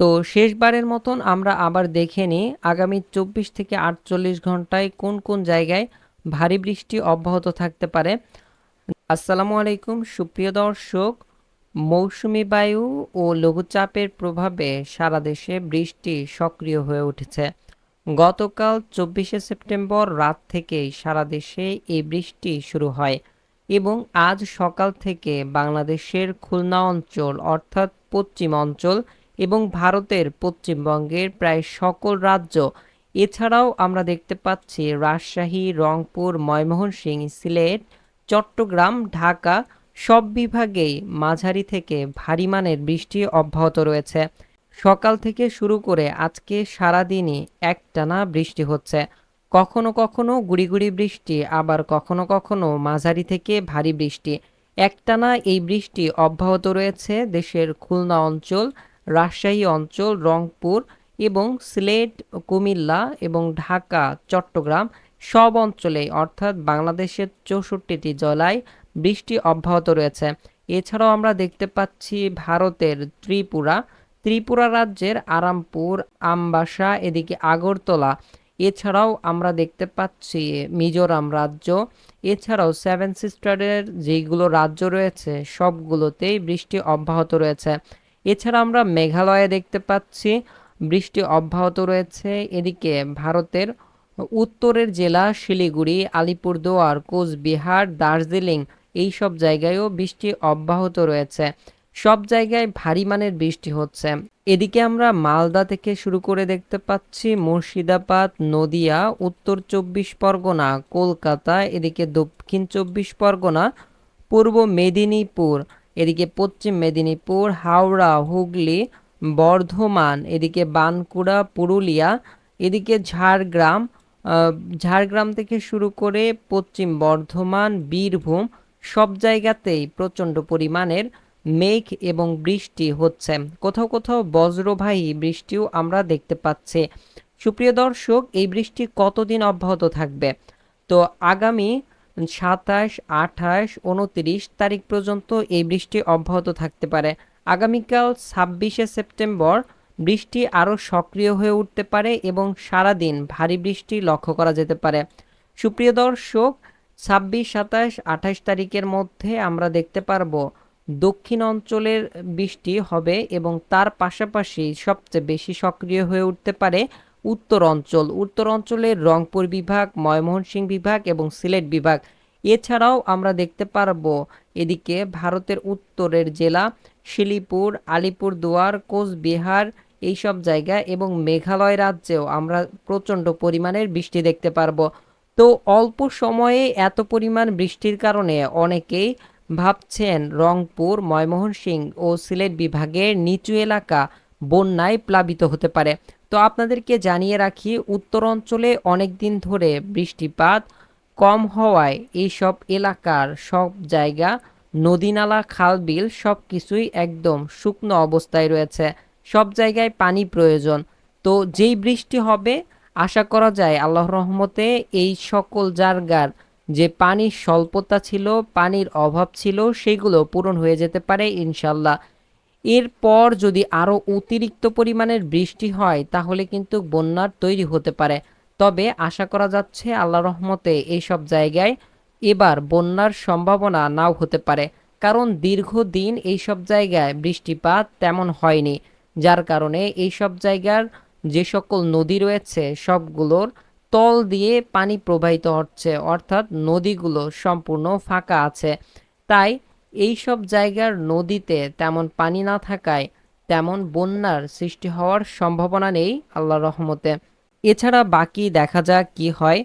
তো শেষবারের মতন আমরা আবার দেখে নিই আগামী চব্বিশ থেকে আটচল্লিশ ঘন্টায় কোন কোন জায়গায় ভারী বৃষ্টি অব্যাহত থাকতে পারে। আসসালামু আলাইকুম, সুপ্রিয় দর্শক। মৌসুমি বায়ু ও লঘুচাপের প্রভাবে সারা দেশে বৃষ্টি সক্রিয় হয়ে উঠেছে। গতকাল চব্বিশে সেপ্টেম্বর রাত থেকেই সারা দেশে এই বৃষ্টি শুরু হয় এবং আজ সকাল থেকে বাংলাদেশের খুলনা অঞ্চল অর্থাৎ পশ্চিম অঞ্চল এবং ভারতের পশ্চিমবঙ্গের প্রায় সকল রাজ্য। এছাড়াও আমরা দেখতে পাচ্ছি রাজশাহী, রংপুর, ময়মনসিংহ, সিলেট, চট্টগ্রাম, ঢাকা সব বিভাগেই মাঝারি থেকে ভারী মানের বৃষ্টি অব্যাহত রয়েছে। সকাল থেকে শুরু করে আজকে সারাদিনই একটানা বৃষ্টি হচ্ছে। কখনো কখনো গুড়ি গুড়ি বৃষ্টি, আবার কখনো কখনো মাঝারি থেকে ভারী বৃষ্টি। একটানা এই বৃষ্টি অব্যাহত রয়েছে দেশের খুলনা অঞ্চল রাজশাহী অঞ্চল, রংপুর এবং সিলেট, কুমিল্লা এবং ঢাকা, চট্টগ্রাম সব অঞ্চলে অর্থাৎ বাংলাদেশের চৌষট্টিটি জেলায় বৃষ্টি অব্যাহত রয়েছে। এছাড়াও আমরা দেখতে পাচ্ছি ভারতের ত্রিপুরা ত্রিপুরা রাজ্যের আরামপুর, আমবাসা, এদিকে আগরতলা। এছাড়াও আমরা দেখতে পাচ্ছি মিজোরাম রাজ্য। এছাড়াও সেভেন সিস্টারের যেগুলো রাজ্য রয়েছে, সবগুলোতেই বৃষ্টি অব্যাহত রয়েছে। এছাড়া আমরা মেঘালয়ে দেখতে পাচ্ছি, বৃষ্টি অব্যাহত রয়েছে। এদিকে ভারতের উত্তরের জেলা শিলিগুড়ি, আলিপুরদুয়ার, কোচবিহার, দার্জিলিং এই সব জায়গায়ও বৃষ্টি অব্যাহত রয়েছে। সব জায়গায় ভারী মানের বৃষ্টি হচ্ছে। এদিকে আমরা মালদা থেকে শুরু করে দেখতে পাচ্ছি মুর্শিদাবাদ, নদিয়া, উত্তর চব্বিশ পরগনা, কলকাতা, এদিকে দক্ষিণ চব্বিশ পরগনা, পূর্ব মেদিনীপুর এদিকে পশ্চিম মেদিনীপুর, হাওড়া, হুগলি, বর্ধমান, এদিকে বানকুড়া পুরুলিয়া, এদিকে ঝাড়গ্রাম ঝাড়গ্রাম থেকে শুরু করে পশ্চিম বর্ধমান, বীরভূম সব জায়গাতেই প্রচণ্ড পরিমাণের মেঘ এবং বৃষ্টি হচ্ছে। কোথাও কোথাও বজ্রবাহী বৃষ্টিও আমরা দেখতে পাচ্ছি। সুপ্রিয় দর্শক, এই বৃষ্টি কতদিন অব্যাহত থাকবে? তো আগামী সাতাশ, আঠাশ, উনত্রিশ তারিখ পর্যন্ত এই বৃষ্টি অব্যাহত থাকতে পারে। আগামীকাল ছাব্বিশে সেপ্টেম্বর বৃষ্টি আরও সক্রিয় হয়ে উঠতে পারে এবং সারাদিন ভারী বৃষ্টি লক্ষ্য করা যেতে পারে। সুপ্রিয় দর্শক, ছাব্বিশ, সাতাশ, আঠাশ তারিখের মধ্যে আমরা দেখতে পারব দক্ষিণ অঞ্চলের বৃষ্টি হবে এবং তার পাশাপাশি সবচেয়ে বেশি সক্রিয় হয়ে উঠতে পারে উত্তর অঞ্চল। উত্তর অঞ্চলের রংপুর বিভাগ, ময়মনসিংহ বিভাগ এবং সিলেট বিভাগ। এছাড়াও আমরা দেখতে পারব এদিকে ভারতের উত্তরের জেলা শিলিপুর, আলিপুরদুয়ার, কোচবিহার এইসব জায়গা এবং মেঘালয় রাজ্যেও আমরা প্রচণ্ড পরিমাণের বৃষ্টি দেখতে পারব। তো অল্প সময়ে এত পরিমাণ বৃষ্টির কারণে অনেকেই ভাবছেন রংপুর, ময়মনসিংহ ও সিলেট বিভাগের নিচু এলাকা বন্যায় প্লাবিত হতে পারে। তো আপনাদেরকে জানিয়ে রাখি উত্তর অঞ্চলে অনেক দিন ধরে বৃষ্টিপাত কম হওয়ায় এইসব এলাকার সব জায়গা, নদীনালা খাল বিল সব কিছুই একদম শুকনো অবস্থায় রয়েছে। সব জায়গায় পানি প্রয়োজন। তো যেই বৃষ্টি হবে, আশা করা যায় আল্লাহর রহমতে এই সকল জায়গার যে পানির স্বল্পতা ছিল, পানির অভাব ছিল, সেগুলো পূরণ হয়ে যেতে পারে ইনশাল্লাহ। এরপর যদি আরও অতিরিক্ত পরিমাণের বৃষ্টি হয়, তাহলে কিন্তু বন্যার তৈরি হতে পারে। তবে আশা করা যাচ্ছে আল্লাহ রহমতে এইসব জায়গায় এবার বন্যার সম্ভাবনা নাও হতে পারে। কারণ দীর্ঘদিন এইসব জায়গায় বৃষ্টিপাত তেমন হয়নি, যার কারণে এইসব জায়গার যে সকল নদী রয়েছে, সবগুলোর তল দিয়ে পানি প্রবাহিত হচ্ছে, অর্থাৎ নদীগুলো সম্পূর্ণ ফাঁকা আছে। তাই এই সব জায়গার নদীতে তেমন পানি না থাকায় তেমন বন্যার সৃষ্টি হওয়ার সম্ভাবনা নেই আল্লাহ রহমতে। এছাড়া বাকি দেখা যাক কি হয়।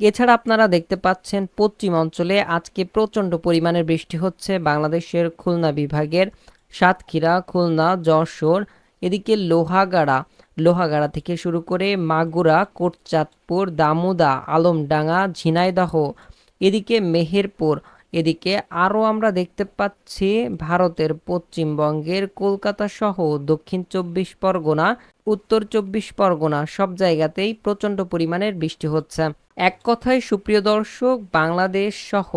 এছাড়া আপনারা দেখতে পাচ্ছেন, পশ্চিম অঞ্চলে আজকে প্রচণ্ড পরিমাণের বৃষ্টি হচ্ছে। বাংলাদেশের খুলনা বিভাগের সাতক্ষীরা, খুলনা, যশোর, এদিকে লোহাগাড়া লোহাগাড়া থেকে শুরু করে মাগুরা, কোটচাঁদপুর, দামুদা, আলমডাঙ্গা, ঝিনাইদহ, এদিকে মেহেরপুর এদিকে আরও আমরা দেখতে পাচ্ছি ভারতের পশ্চিমবঙ্গের কলকাতা সহ দক্ষিণ চব্বিশ পরগনা, উত্তর চব্বিশ পরগনা সব জায়গাতেই প্রচণ্ড পরিমাণের বৃষ্টি হচ্ছে। এক কথায় সুপ্রিয় দর্শক, বাংলাদেশ সহ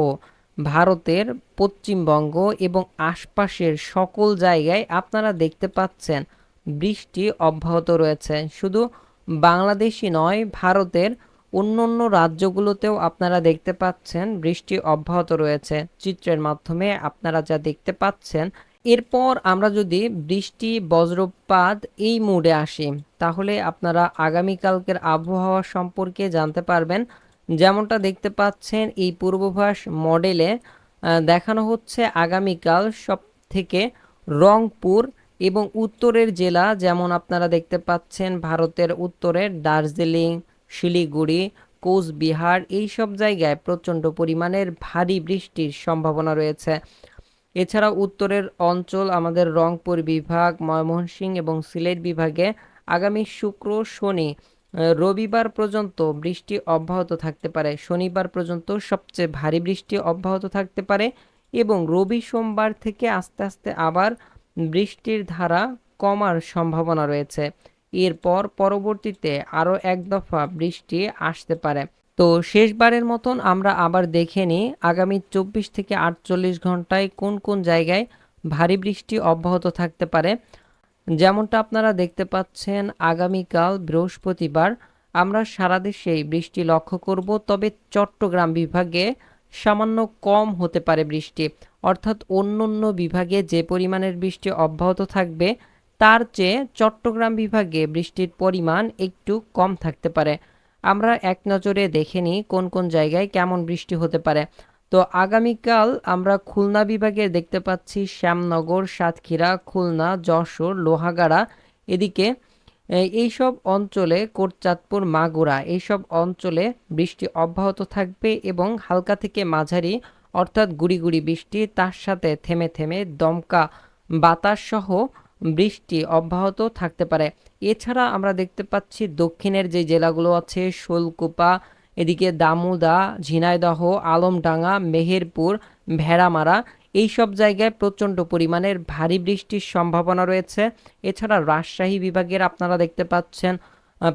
ভারতের পশ্চিমবঙ্গ এবং আশপাশের সকল জায়গায় আপনারা দেখতে পাচ্ছেন বৃষ্টি অব্যাহত রয়েছে। শুধু বাংলাদেশই নয়, ভারতের অন্য অন্য রাজ্যগুলোতেও আপনারা দেখতে পাচ্ছেন বৃষ্টি অব্যাহত রয়েছে। চিত্রের মাধ্যমে আপনারা যা দেখতে পাচ্ছেন, এরপর আমরা যদি বৃষ্টি, বজ্রপাত এই মুডে আসি, তাহলে আপনারা আগামীকালকের আবহাওয়া সম্পর্কে জানতে পারবেন। যেমনটা দেখতে পাচ্ছেন, এই পূর্বভাস মডেলে দেখানো হচ্ছে আগামীকাল সব থেকে রংপুর এবং উত্তরের জেলা। যেমন আপনারা দেখতে পাচ্ছেন, ভারতের উত্তরের দার্জিলিং শিলিগুড়ি, কোচবিহার এই সব জায়গায় প্রচণ্ড পরিমাণের ভারী বৃষ্টির সম্ভাবনা রয়েছে। এছাড়া উত্তরের অঞ্চল আমাদের রংপুর বিভাগ, ময়মনসিংহ এবং সিলেট বিভাগে আগামী শুক্র, শনি রবিবার পর্যন্ত বৃষ্টি অব্যাহত থাকতে পারে। শনিবার পর্যন্ত সবচেয়ে ভারী বৃষ্টি অব্যাহত থাকতে পারে এবং রবি সোমবার থেকে আস্তে আস্তে আবার বৃষ্টির ধারা কমার সম্ভাবনা রয়েছে। এরপর পরবর্তীতে আরও এক দফা বৃষ্টি আসতে পারে। তো শেষবারের মতন আমরা আবার দেখে নিই, আগামী চব্বিশ থেকে আটচল্লিশ ঘন্টায় কোন কোন জায়গায় ভারী বৃষ্টি অব্যাহত থাকতে পারে। যেমনটা আপনারা দেখতে পাচ্ছেন, আগামীকাল বৃহস্পতিবার আমরা সারা দেশেই বৃষ্টি লক্ষ্য করব, তবে চট্টগ্রাম বিভাগে সামান্য কম হতে পারে বৃষ্টি। অর্থাৎ অন্য অন্য বিভাগে যে পরিমাণের বৃষ্টি অব্যাহত থাকবে তার চেয়ে চট্টগ্রাম বিভাগে বৃষ্টির পরিমাণ একটু কম থাকতে পারে। আমরা এক নজরে দেখে নিই কোন কোন জায়গায় কেমন বৃষ্টি হতে পারে। তো আগামীকাল আমরা খুলনা বিভাগে দেখতে পাচ্ছি শ্যামনগর, সাতক্ষীরা, খুলনা, যশোর, লোহাগাড়া, এদিকে এইসব অঞ্চলে কোটচাঁদপুর, মাগুরা, এইসব অঞ্চলে বৃষ্টি অব্যাহত থাকবে এবং হালকা থেকে মাঝারি, অর্থাৎ গুড়ি গুড়ি বৃষ্টি, তার সাথে থেমে থেমে দমকা বাতাস সহ বৃষ্টি অব্যাহত থাকতে পারে। এছাড়া আমরা দেখতে পাচ্ছি দক্ষিণের যে জেলাগুলো আছে, শোলকুপা, এদিকে দামুদা, ঝিনাইদহ, আলমডাঙ্গা, মেহেরপুর, ভেড়ামারা এই সব জায়গায় প্রচণ্ড পরিমাণের ভারী বৃষ্টির সম্ভাবনা রয়েছে। এছাড়া রাজশাহী বিভাগের আপনারা দেখতে পাচ্ছেন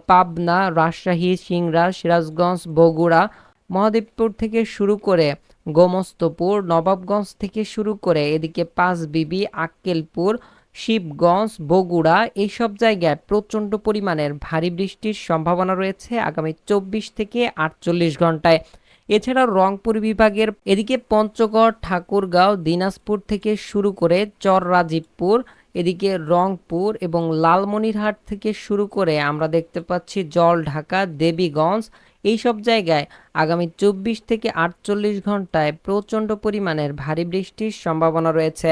পাবনা, রাজশাহী, সিংড়া, সিরাজগঞ্জ, বগুড়া, মহাদেবপুর থেকে শুরু করে গোমস্তপুর, নবাবগঞ্জ থেকে শুরু করে এদিকে পাঁচবিবি, আক্কেলপুর শিবগঞ্জ, বগুড়া এইসব জায়গায় প্রচণ্ড পরিমাণের ভারী বৃষ্টির সম্ভাবনা রয়েছে আগামী চব্বিশ থেকে আটচল্লিশ ঘন্টায় এছাড়া রংপুর বিভাগের এদিকে পঞ্চগড়, ঠাকুরগাঁও, দিনাজপুর থেকে শুরু করে চররাজীবপুর, এদিকে রংপুর এবং লালমনিরহাট থেকে শুরু করে আমরা দেখতে পাচ্ছি জলঢাকা দেবীগঞ্জ এই সব জায়গায় আগামী চব্বিশ থেকে আটচল্লিশ ঘন্টায় প্রচণ্ড পরিমাণের ভারী বৃষ্টির সম্ভাবনা রয়েছে।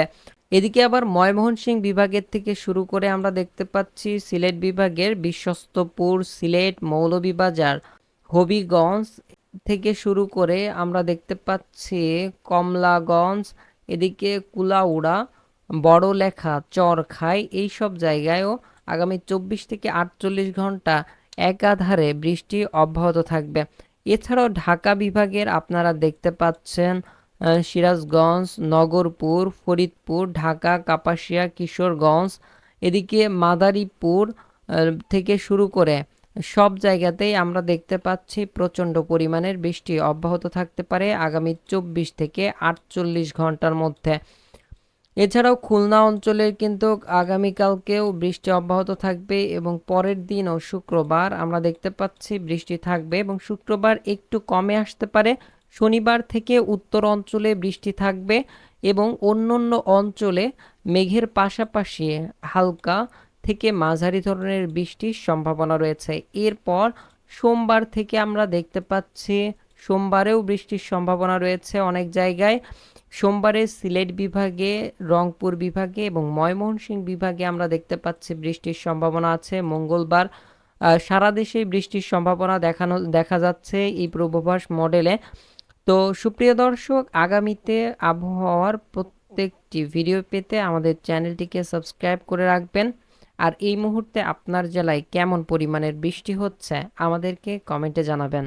এদিকে আবার ময়মনসিংহ বিভাগের থেকে শুরু করে আমরা দেখতে পাচ্ছি সিলেট বিভাগের বিশ্বস্তপুর, সিলেট মৌলভীবাজার, হবিগঞ্জ থেকে শুরু করে আমরা দেখতে পাচ্ছি কমলাগঞ্জ, এদিকে কুলাউড়া, বড়লেখা, চরখাই এই সব জায়গায়ও আগামী চব্বিশ থেকে আটচল্লিশ ঘণ্টা একাধারে বৃষ্টি অব্যাহত থাকবে। এছাড়াও ঢাকা বিভাগের আপনারা দেখতে পাচ্ছেন সিরাজগঞ্জ, নগরপুর, ফরিদপুর, ঢাকা, কাপাসিয়া, কিশোরগঞ্জ, এদিকে মাদারীপুর থেকে শুরু করে সব জায়গাতেই আমরা দেখতে পাচ্ছি প্রচণ্ড পরিমাণের বৃষ্টি অব্যাহত থাকতে পারে আগামী চব্বিশ থেকে আটচল্লিশ ঘণ্টার মধ্যে। এছাড়াও খুলনা অঞ্চলের কিন্তু আগামীকালকেও বৃষ্টি অব্যাহত থাকবে এবং পরের দিনও শুক্রবার আমরা দেখতে পাচ্ছি বৃষ্টি থাকবে এবং শুক্রবার একটু কমে আসতে পারে শনিবার থেকে উত্তর অঞ্চলে বৃষ্টি থাকবে এবং অন্য অন্য অঞ্চলে মেঘের পাশাপাশি হালকা থেকে মাঝারি ধরনের বৃষ্টির সম্ভাবনা রয়েছে। এরপর সোমবার থেকে আমরা দেখতে পাচ্ছি সোমবারেও বৃষ্টির সম্ভাবনা রয়েছে অনেক জায়গায়। সোমবারে সিলেট বিভাগে, রংপুর বিভাগে এবং ময়মনসিংহ বিভাগে আমরা দেখতে পাচ্ছি বৃষ্টির সম্ভাবনা আছে। মঙ্গলবার সারা দেশে বৃষ্টির সম্ভাবনা দেখানো, দেখা যাচ্ছে। এই পূর্বাভাস মডেলে তো সুপ্রিয় দর্শক, আগামীতে আবহাওয়ার প্রত্যেকটি ভিডিও পেতে আমাদের চ্যানেলটিকে সাবস্ক্রাইব করে রাখবেন। আর এই মুহূর্তে আপনার জেলায় কেমন পরিমাণের বৃষ্টি হচ্ছে, আমাদেরকে কমেন্টে জানাবেন।